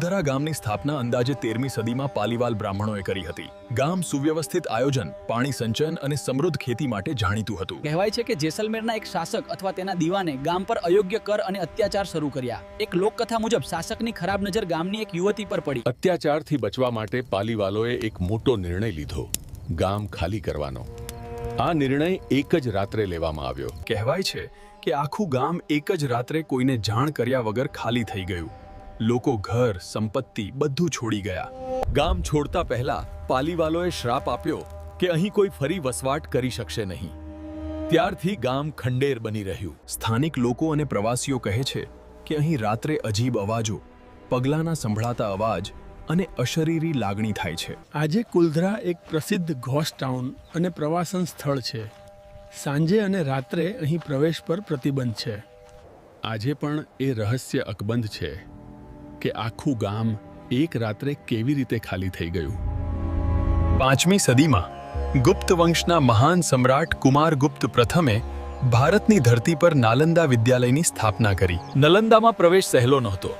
ધરા ગામની સ્થાપના અંદાજે તેરમી સદીમાં પાલીવાલ બ્રાહ્મણોએ કરી હતી. ગામ સુવ્યવસ્થિત આયોજન પાણી સંચયન અને સમૃદ્ધ ખેતી માટે જાણીતું હતું. કહેવાય છે કે જેસલમેરના એક શાસક અથવા તેના દીવાને ગામ પર અયોગ્ય કર અને અત્યાચાર શરૂ કર્યા. એક લોકકથા મુજબ શાસકની ખરાબ નજર ગામની એક યુવતી પર પડી. અત્યાચારથી બચવા માટે પાલીવાલોએ એક મોટો નિર્ણય લીધો ગામ ખાલી કરવાનો. આ નિર્ણય એક જ રાત્રે લેવામાં આવ્યો. કહેવાય છે કે આખું ગામ એક જ રાત્રે કોઈને જાણ કર્યા વગર ખાલી થઈ ગયું. લોકો ઘર, સંપત્તિ બધું છોડી ગયા. ગામ છોડતા પહેલા પાલીવાલોએ શ્રાપ આપ્યો કે અહીં કોઈ ફરી વસવાટ કરી શકશે નહીં. ત્યારથી ગામ ખંડેર બની રહ્યું. સ્થાનિક લોકો અને પ્રવાસીઓ કહે છે કે અહીં રાત્રે અજીબ અવાજો, પગલાંના સંભળાતા અવાજ અને અશરીરી લાગણી થાય છે. આજે કુલધરા એક પ્રસિદ્ધ ઘોસ્ટ ટાઉન અને પ્રવાસન સ્થળ છે. સાંજે અને રાત્રે અહીં પ્રવેશ પર પ્રતિબંધ છે. આજે પણ એ રહસ્ય અકબંધ છે. કે આખું ગામ એક રાત્રે કેવી રીતે ખાલી થઈ ગયું? પાંચમી સદીમાં ગુપ્ત વંશના મહાન સમ્રાટ કુમારગુપ્ત પ્રથમે ભારતની ધરતી પર નાલંદા વિદ્યાલયની સ્થાપના કરી. નલંદામાં પ્રવેશ સહેલો નહોતો.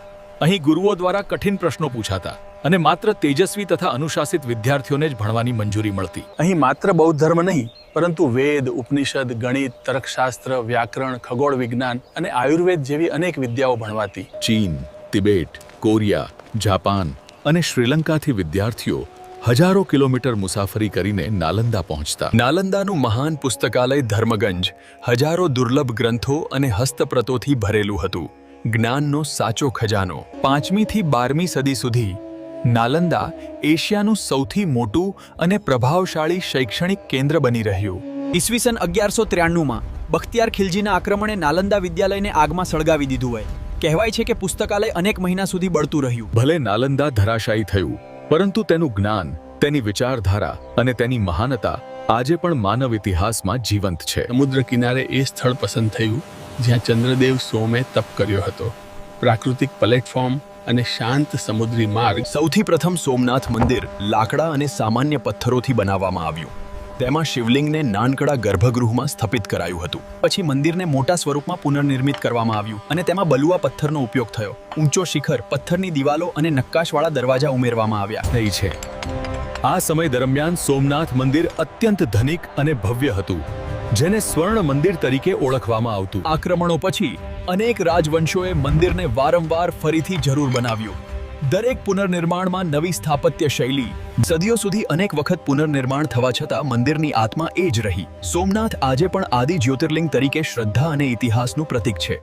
અહીં ગુરુઓ દ્વારા કઠિન પ્રશ્નો પૂછાતા અને માત્ર તેજસ્વી તથા અનુશાસિત વિદ્યાર્થીઓને જ ભણવાની મંજૂરી મળતી. અહીં માત્ર બૌદ્ધ ધર્મ નહીં પરંતુ વેદ ઉપનિષદ ગણિત તર્કશાસ્ત્ર વ્યાકરણ ખગોળ વિજ્ઞાન અને આયુર્વેદ જેવી અનેક વિદ્યાઓ ભણવાતી. ચીન તિબેટ કોરિયા, જાપાન અને શ્રીલંકાથી વિદ્યાર્થીઓ હજારો કિલોમીટર મુસાફરી કરીને નાલંદા પહોંચતા. નાલંદાનું મહાન પુસ્તકાલય ધર્મગંજ હજારો દુર્લભ ગ્રંથો અને હસ્તપ્રતોથી ભરેલું હતું. જ્ઞાનનો સાચો ખજાનો. પાંચમીથી બારમી સદી સુધી નાલંદા એશિયાનું સૌથી મોટું અને પ્રભાવશાળી શૈક્ષણિક કેન્દ્ર બની રહ્યું. ઈસવીસન અગિયારસો ત્રાણુંમાં બખ્તિયાર ખિલજીના આક્રમણે નાલંદા વિદ્યાલયને આગમાં સળગાવી દીધું હોય. કહેવાય છે કે પુસ્તકાલય અનેક મહિના સુધી બળતું રહ્યું. ભલે નાલંદા ધરાશાયી થયું પરંતુ તેનું જ્ઞાન તેની વિચારધારા અને તેની મહાનતા આજે પણ માનવ ઇતિહાસમાં જીવંત છે. સમુદ્ર કિનારે એ સ્થળ પસંદ થયું જ્યાં ચંદ્રદેવ સોમે તપ કર્યો હતો. પ્રાકૃતિક પ્લેટફોર્મ અને શાંત સમુદ્રી માર્ગ સૌથી પ્રથમ સોમનાથ મંદિર લાકડા અને સામાન્ય પથ્થરોથી બનાવવામાં આવ્યું. તેમાં શિવલિંગને નાનકડા ગર્ભગૃહમાં સ્થાપિત કરાયું હતું. પછી મંદિરને મોટા સ્વરૂપમાં પુનર્નિર્મિત કરવામાં આવ્યું અને તેમાં બલુઆ પથ્થરનો ઉપયોગ થયો. ઊંચો શિખર પથ્થરની દિવાલો અને નક્કાશવાળા દરવાજા ઉમેરવામાં આવ્યા. થઈ છે. આ સમય દરમિયાન સોમનાથ મંદિર અત્યંત ધનિક અને ભવ્ય હતું જેને સ્વર્ણ મંદિર તરીકે ઓળખવામાં આવતું. આક્રમણો પછી અનેક રાજવંશોએ મંદિરને વારંવાર ફરીથી જરૂર બનાવ્યું. દરેક પુનર્નિર્માણમાં નવી સ્થાપત્ય શૈલી. સદીઓ સુધી અનેક વખત પુનર્નિર્માણ થવા છતાં મંદિરની આત્મા એ જ રહી. સોમનાથ આજે પણ આદિ જ્યોતિર્લિંગ તરીકે શ્રદ્ધા અને ઇતિહાસનું પ્રતીક છે.